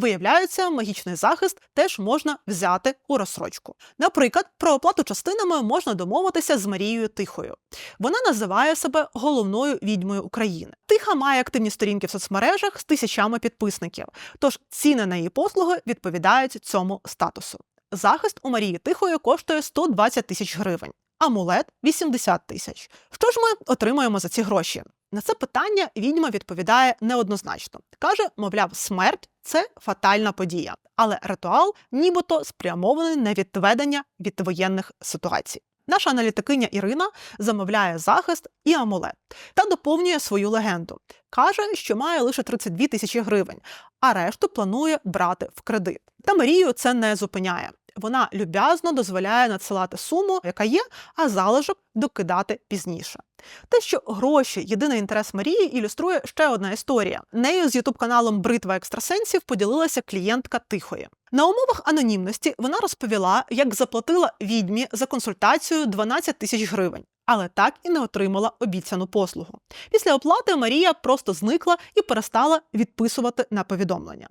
Виявляється, магічний захист теж можна взяти у розсрочку. Наприклад, про оплату частинами можна домовитися з Марією Тихою. Вона називає себе головною відьмою України. Тиха має активні сторінки в соцмережах з тисячами підписників, тож ціни на її послуги відповідають цьому статусу. Захист у Марії Тихої коштує 120 тисяч гривень, амулет 80 тисяч. Що ж ми отримаємо за ці гроші? На це питання відьма відповідає неоднозначно. Каже, мовляв, смерть це фатальна подія, але ритуал нібито спрямований на відведення від воєнних ситуацій. Наша аналітикиня Ірина замовляє захист і амулет та доповнює свою легенду. Каже, що має лише 32 тисячі гривень, а решту планує брати в кредит. Та Марію це не зупиняє. Вона люб'язно дозволяє надсилати суму, яка є, а залишок докидати пізніше. Те, що гроші єдиний інтерес Марії, ілюструє ще одна історія. Нею з ютуб каналом Бритва екстрасенсів поділилася клієнтка Тихої. На умовах анонімності вона розповіла, як заплатила відьмі за консультацію 12 тисяч гривень. Але так і не отримала обіцяну послугу. Після оплати Марія просто зникла і перестала відписувати на повідомлення.